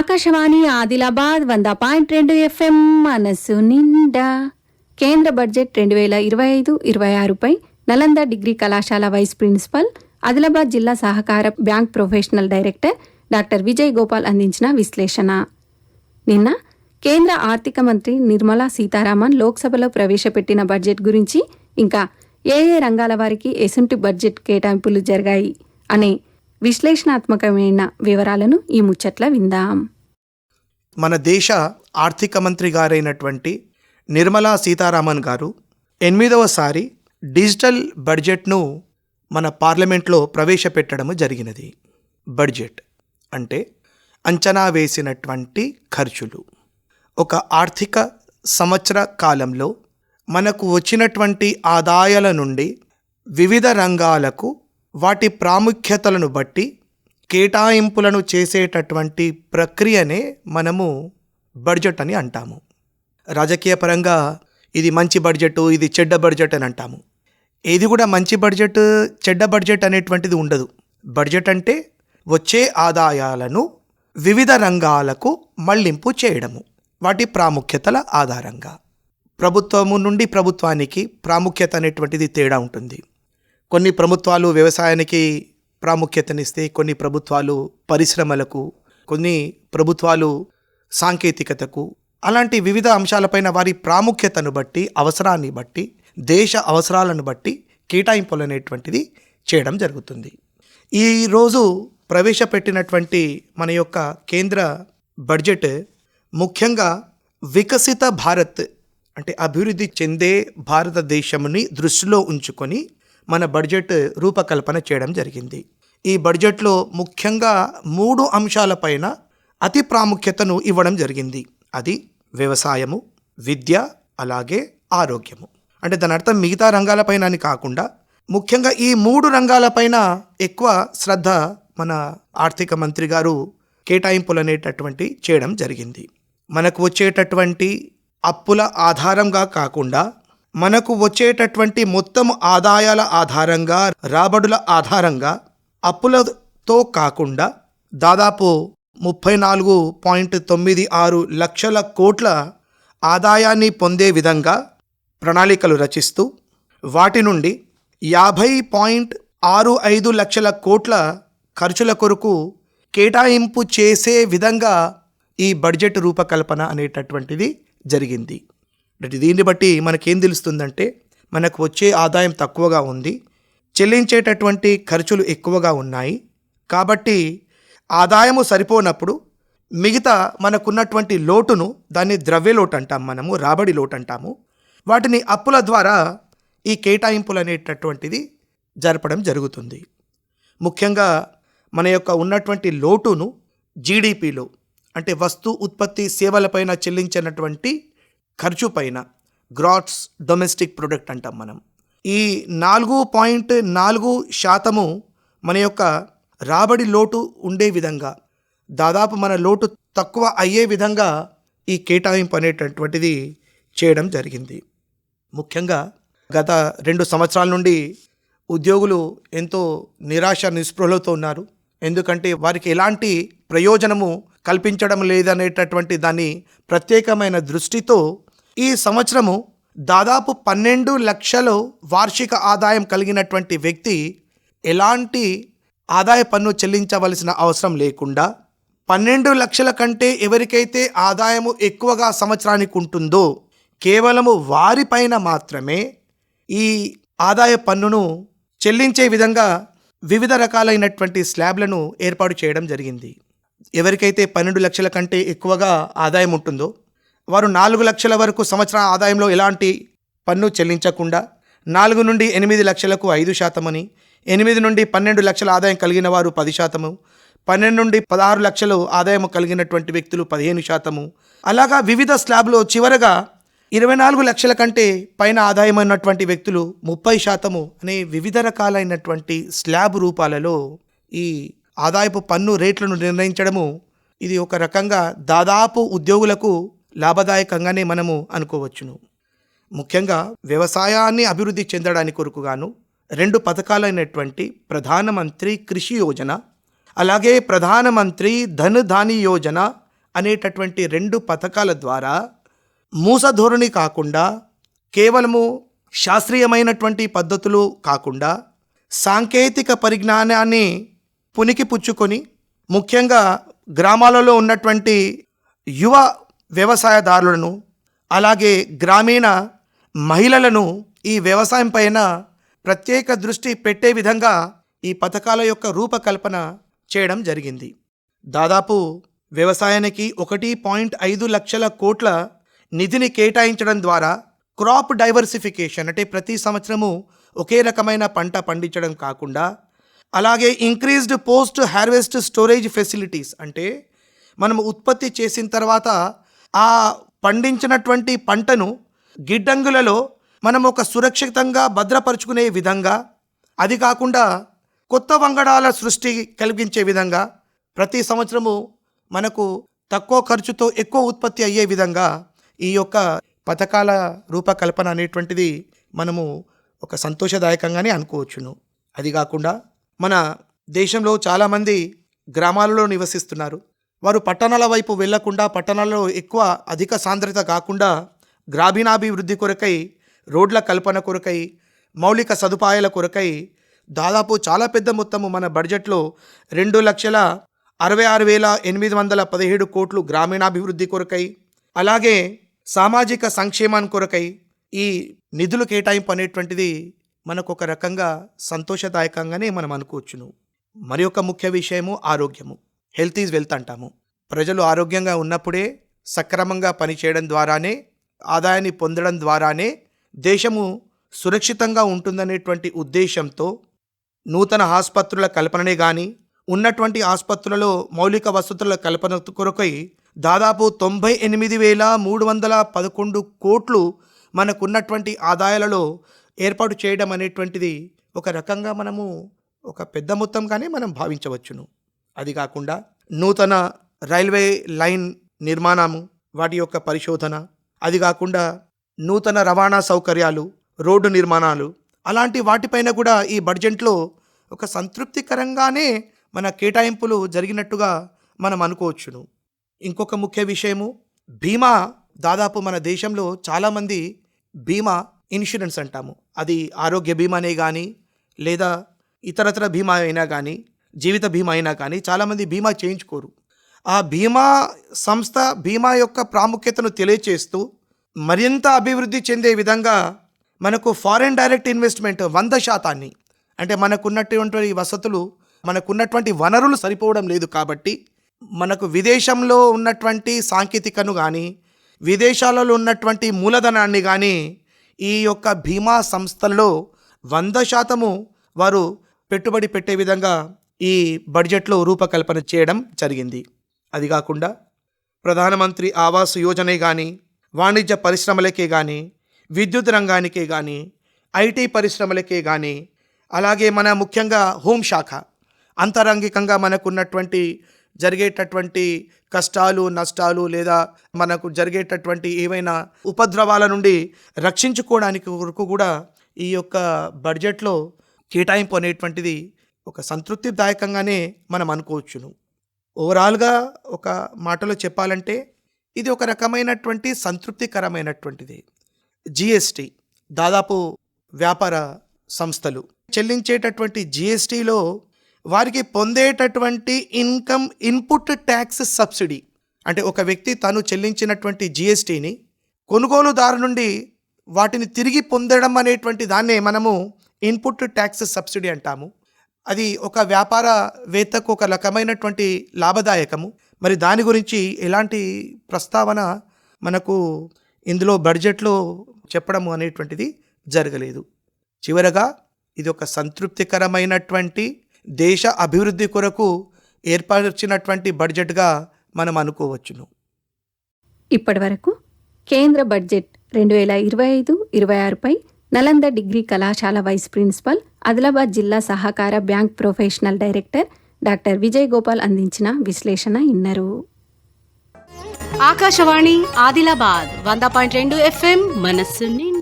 ఆకాశవాణి ఆదిలాబాద్ వంద పాయింట్ రెండు ఎఫ్ఎం మనసు నిండా. కేంద్ర బడ్జెట్ రెండు వేల ఇరవై ఐదు ఇరవై ఆరుపై నలంద డిగ్రీ కళాశాల వైస్ ప్రిన్సిపల్ ఆదిలాబాద్ జిల్లా సహకార bank professional director doctor Vijay Gopal అందించిన విశ్లేషణ. నిన్న కేంద్ర ఆర్థిక మంత్రి నిర్మలా సీతారామన్ లోక్సభలో ప్రవేశపెట్టిన బడ్జెట్ గురించి ఇంకా ఏ ఏ రంగాల వారికి ఎసుంటి బడ్జెట్ కేటాయింపులు జరిగాయి అనే విశ్లేషణాత్మకమైన వివరాలను ఈ ముచ్చట్ల విందాం. మన దేశ ఆర్థిక మంత్రి గారైనటువంటి నిర్మలా సీతారామన్ గారు ఎనిమిదవసారి డిజిటల్ బడ్జెట్ను మన పార్లమెంట్లో ప్రవేశపెట్టడం జరిగినది. బడ్జెట్ అంటే అంచనా వేసినటువంటి ఖర్చులు. ఒక ఆర్థిక సంవత్సర కాలంలో మనకు వచ్చినటువంటి ఆదాయాల నుండి వివిధ రంగాలకు వాటి ప్రాముఖ్యతలను బట్టి కేటాయింపులను చేసేటటువంటి ప్రక్రియనే మనము బడ్జెట్ అని అంటాము. రాజకీయ పరంగా ఇది మంచి బడ్జెట్ ఇది చెడ్డ బడ్జెట్ అని అంటాము. ఏది కూడా మంచి బడ్జెట్ చెడ్డ బడ్జెట్ అనేటువంటిది ఉండదు. బడ్జెట్ అంటే వచ్చే ఆదాయాలను వివిధ రంగాలకు మళ్ళింపు చేయడము. వాటి ప్రాముఖ్యతల ఆధారంగా. ప్రభుత్వము నుండి ప్రభుత్వానికి ప్రాముఖ్యత అనేటువంటిది తేడా ఉంటుంది. కొన్ని ప్రభుత్వాలు వ్యవసాయానికి ప్రాముఖ్యతనిస్తే కొన్ని ప్రభుత్వాలు పరిశ్రమలకు కొన్ని ప్రభుత్వాలు సాంకేతికతకు. అలాంటి వివిధ అంశాలపైన వారి ప్రాముఖ్యతను బట్టి అవసరాన్ని బట్టి దేశ అవసరాలను బట్టి కేటాయింపులు అనేటువంటిది చేయడం జరుగుతుంది. ఈరోజు ప్రవేశపెట్టినటువంటి మన యొక్క కేంద్ర బడ్జెట్ ముఖ్యంగా వికసిత భారత్ అంటే అభివృద్ధి చెందే భారతదేశంని దృష్టిలో ఉంచుకొని మన బడ్జెట్ రూపకల్పన చేయడం జరిగింది. ఈ బడ్జెట్లో ముఖ్యంగా మూడు అంశాలపైన అతి ప్రాముఖ్యతను ఇవ్వడం జరిగింది. అది వ్యవసాయము విద్య అలాగే ఆరోగ్యము. అంటే దాని అర్థం మిగతా రంగాలపైన అని కాకుండా ముఖ్యంగా ఈ మూడు రంగాలపైన ఎక్కువ శ్రద్ధ మన ఆర్థిక మంత్రి గారు కేటాయింపులు అనేటటువంటి చేయడం జరిగింది. మనకు వచ్చేటటువంటి అప్పుల ఆధారంగా కాకుండా మనకు వచ్చేటటువంటి మొత్తం ఆదాయాల ఆధారంగా రాబడుల ఆధారంగా అప్పులతో కాకుండా దాదాపు ముప్పై నాలుగు పాయింట్ తొమ్మిది ఆరు లక్షల కోట్ల ఆదాయాన్ని పొందే విధంగా ప్రణాళికలు రచిస్తూ వాటి నుండి యాభై పాయింట్ ఆరు ఐదు లక్షల కోట్ల ఖర్చుల కొరకు కేటాయింపు చేసే విధంగా ఈ బడ్జెట్ రూపకల్పన అనేటటువంటిది జరిగింది. దీన్ని బట్టి మనకేం తెలుస్తుందంటే మనకు వచ్చే ఆదాయం తక్కువగా ఉంది చెల్లించేటటువంటి ఖర్చులు ఎక్కువగా ఉన్నాయి. కాబట్టి ఆదాయము సరిపోనప్పుడు మిగతా మనకున్నటువంటి లోటును దాన్ని ద్రవ్య లోటు అంటాం మనము రాబడి లోటు అంటాము. వాటిని అప్పుల ద్వారా ఈ కేటాయింపులు అనేటటువంటిది జరపడం జరుగుతుంది. ముఖ్యంగా మన యొక్క ఉన్నటువంటి లోటును జీడిపిలో అంటే వస్తు ఉత్పత్తి సేవలపైన చెల్లించినటువంటి ఖర్చు పైన గ్రాట్స్ డొమెస్టిక్ ప్రొడక్ట్ అంటాం మనం. ఈ నాలుగు పాయింట్ నాలుగు శాతము మన యొక్క రాబడి లోటు ఉండే విధంగా దాదాపు మన లోటు తక్కువ అయ్యే విధంగా ఈ కేటాయింపు అనేటటువంటిది చేయడం జరిగింది. ముఖ్యంగా గత రెండు సంవత్సరాల నుండి ఉద్యోగులు ఎంతో నిరాశ నిస్పృహలతో ఉన్నారు. ఎందుకంటే వారికి ఎలాంటి ప్రయోజనము కల్పించడం లేదనేటటువంటి దాని ప్రత్యేకమైన దృష్టితో ఈ సంవత్సరము దాదాపు పన్నెండు లక్షలు వార్షిక ఆదాయం కలిగినటువంటి వ్యక్తి ఎలాంటి ఆదాయ పన్ను చెల్లించవలసిన అవసరం లేకుండా పన్నెండు లక్షల కంటే ఎవరికైతే ఆదాయము ఎక్కువగా సంవత్సరానికి ఉంటుందో కేవలము వారిపైన మాత్రమే ఈ ఆదాయ పన్నును చెల్లించే విధంగా వివిధ రకాలైనటువంటి స్లాబ్లను ఏర్పాటు చేయడం జరిగింది. ఎవరికైతే పన్నెండు లక్షల కంటే ఎక్కువగా ఆదాయం ఉంటుందో వారు నాలుగు లక్షల వరకు సంవత్సర ఆదాయంలో ఎలాంటి పన్ను చెల్లించకుండా నాలుగు నుండి ఎనిమిది లక్షలకు ఐదు శాతమని ఎనిమిది నుండి పన్నెండు లక్షల ఆదాయం కలిగిన వారు పది శాతము పన్నెండు నుండి పదహారు లక్షలు ఆదాయం కలిగినటువంటి వ్యక్తులు పదిహేను శాతము. అలాగా వివిధ స్లాబ్లో చివరగా ఇరవై నాలుగు లక్షల కంటే పైన ఆదాయం ఉన్నటువంటి వ్యక్తులు ముప్పై శాతము అనే వివిధ రకాలైనటువంటి స్లాబ్ రూపాలలో ఈ ఆదాయపు పన్ను రేట్లను నిర్ణయించడము ఇది ఒక రకంగా దాదాపు ఉద్యోగులకు లాభదాయకంగానే మనము అనుకోవచ్చును. ముఖ్యంగా వ్యవసాయాన్ని అభివృద్ధి చెందడానికి కొరకుగాను రెండు పథకాలైనటువంటి ప్రధానమంత్రి కృషి యోజన అలాగే ప్రధానమంత్రి ధన్ ధాని యోజన అనేటటువంటి రెండు పథకాల ద్వారా మూసధోరణి కాకుండా కేవలము శాస్త్రీయమైనటువంటి పద్ధతులు కాకుండా సాంకేతిక పరిజ్ఞానాన్ని పునికి పుచ్చుకొని ముఖ్యంగా గ్రామాలలో ఉన్నటువంటి యువ వ్యవసాయదారులను అలాగే గ్రామీణ మహిళలను ఈ వ్యవసాయం పైన ప్రత్యేక దృష్టి పెట్టే విధంగా ఈ పథకాల యొక్క రూపకల్పన చేయడం జరిగింది. దాదాపు వ్యవసాయానికి ఒకటి పాయింట్ ఐదు లక్షల కోట్ల నిధిని కేటాయించడం ద్వారా క్రాప్ డైవర్సిఫికేషన్ అంటే ప్రతి సంవత్సరము ఒకే రకమైన పంట పండించడం కాకుండా అలాగే increased post harvest storage facilities అంటే మనం ఉత్పత్తి చేసిన తర్వాత ఆ పండించినటువంటి పంటను గిడ్డంగులలో మనం ఒక సురక్షితంగా భద్రపరుచుకునే విధంగా అది కాకుండా కొత్త వంగడాల సృష్టి కలిగించే విధంగా ప్రతి సంవత్సరము మనకు తక్కువ ఖర్చుతో ఎక్కువ ఉత్పత్తి అయ్యే విధంగా ఈ యొక్క పథకాల రూపకల్పన అనేటువంటిది మనము ఒక సంతోషదాయకంగానే అనుకోవచ్చును. అది కాకుండా మన దేశంలో చాలామంది గ్రామాలలో నివసిస్తున్నారు. వారు పట్టణాల వైపు వెళ్ళకుండా పట్టణాల్లో ఎక్కువ అధిక సాంద్రత కాకుండా గ్రామీణాభివృద్ధి కొరకై రోడ్ల కల్పన కొరకై మౌలిక సదుపాయాల కొరకై దాదాపు చాలా పెద్ద మొత్తము మన బడ్జెట్లో రెండు లక్షల అరవై ఆరు వేల ఎనిమిది వందల పదిహేడు కోట్లు గ్రామీణాభివృద్ధి కొరకై అలాగే సామాజిక సంక్షేమాన్ని కొరకై ఈ నిధులు కేటాయింపు అనేటువంటిది మనకు ఒక రకంగా సంతోషదాయకంగానే మనం అనుకోవచ్చును. మరి ఒక ముఖ్య విషయము ఆరోగ్యము. హెల్త్ ఈజ్ వెల్త్ అంటాము ప్రజలు ఆరోగ్యంగా ఉన్నప్పుడే సక్రమంగా పనిచేయడం ద్వారానే ఆదాయాన్ని పొందడం ద్వారానే దేశము సురక్షితంగా ఉంటుందనేటువంటి ఉద్దేశంతో నూతన ఆసుపత్రుల కల్పననే కానీ ఉన్నటువంటి ఆసుపత్రులలో మౌలిక వసతుల కల్పన కొరకై దాదాపు తొంభై ఎనిమిది వేల మూడు వందల పదకొండు కోట్లు మనకున్నటువంటి ఆదాయాలలో ఏర్పాటు చేయడం అనేటువంటిది ఒక రకంగా మనము ఒక పెద్ద మొత్తంగానే మనం భావించవచ్చును. అది కాకుండా నూతన రైల్వే లైన్ నిర్మాణము వాటి యొక్క పరిశోధన అది కాకుండా నూతన రవాణా సౌకర్యాలు రోడ్డు నిర్మాణాలు అలాంటి వాటిపైన కూడా ఈ బడ్జెట్లో ఒక సంతృప్తికరంగానే మన కేటాయింపులు జరిగినట్టుగా మనం అనుకోవచ్చును. ఇంకొక ముఖ్య విషయము బీమా దాదాపు మన దేశంలో చాలామంది బీమా ఇన్సూరెన్స్ అంటాము. అది ఆరోగ్య బీమానే కానీ లేదా ఇతరతర బీమా అయినా కానీ జీవిత బీమా అయినా కానీ చాలామంది బీమా చేయించుకోరు. ఆ బీమా సంస్థ బీమా యొక్క ప్రాముఖ్యతను తెలియచేస్తూ మరింత అభివృద్ధి చెందే విధంగా మనకు ఫారెన్ డైరెక్ట్ ఇన్వెస్ట్మెంట్ వంద శాతాన్ని అంటే మనకున్నటువంటి వసతులు మనకున్నటువంటి వనరులు సరిపోవడం లేదు కాబట్టి మనకు విదేశంలో ఉన్నటువంటి సాంకేతికను కానీ విదేశాలలో ఉన్నటువంటి మూలధనాన్ని కానీ ఈ యొక్క బీమా సంస్థల్లో వంద శాతము వారు పెట్టుబడి పెట్టే విధంగా ఈ బడ్జెట్లో రూపకల్పన చేయడం జరిగింది. అది కాకుండా ప్రధానమంత్రి ఆవాస్ యోజనే కానీ వాణిజ్య పరిశ్రమలకే కానీ విద్యుత్ రంగానికే కానీ ఐటీ పరిశ్రమలకే కానీ అలాగే మన ముఖ్యంగా హోంశాఖ అంతరంగికంగా మనకున్నటువంటి జరిగేటటువంటి కష్టాలు నష్టాలు లేదా మనకు జరిగేటటువంటి ఏవైనా ఉపద్రవాల నుండి రక్షించుకోవడానికి వరకు కూడా ఈ యొక్క బడ్జెట్లో కేటాయింపు అనేటువంటిది ఒక సంతృప్తిదాయకంగానే మనం అనుకోవచ్చును. ఓవరాల్గా ఒక మాటలో చెప్పాలంటే ఇది ఒక రకమైనటువంటి సంతృప్తికరమైనటువంటిది. జిఎస్టి దాదాపు వ్యాపార సంస్థలు. చెల్లించేటటువంటి జిఎస్టిలో వారికి పొందేటటువంటి ఇన్కమ్ ఇన్పుట్ ట్యాక్స్ సబ్సిడీ అంటే ఒక వ్యక్తి తను చెల్లించినటువంటి జిఎస్టిని కొనుగోలుదారు నుండి వాటిని తిరిగి పొందడం అనేటువంటి దాన్నే మనము ఇన్పుట్ ట్యాక్స్ సబ్సిడీ అంటాము. అది ఒక వ్యాపారవేత్తకు ఒక రకమైనటువంటి లాభదాయకము. మరి దాని గురించి ఎలాంటి ప్రస్తావన మనకు ఇందులో బడ్జెట్లో చెప్పడం అనేటువంటిది జరగలేదు. చివరగా ఇది ఒక సంతృప్తికరమైనటువంటి దేశ అభివృద్ధి కొరకు ఏర్పరిచినటువంటి బడ్జెట్గా మనం అనుకోవచ్చును. ఇప్పటివరకు కేంద్ర బడ్జెట్ రెండు వేల ఇరవై ఐదు ఇరవై ఆరుపై నలంద డిగ్రీ కళాశాల వైస్ ప్రిన్సిపల్ ఆదిలాబాద్ జిల్లా సహకార bank professional director doctor Vijay Gopal అందించిన విశ్లేషణ ఇన్నరు. ఆకాశవాణి ఆదిలాబాద్ వంద పాయింట్ రెండు ఎఫ్ఎం మనస్సు నిండా.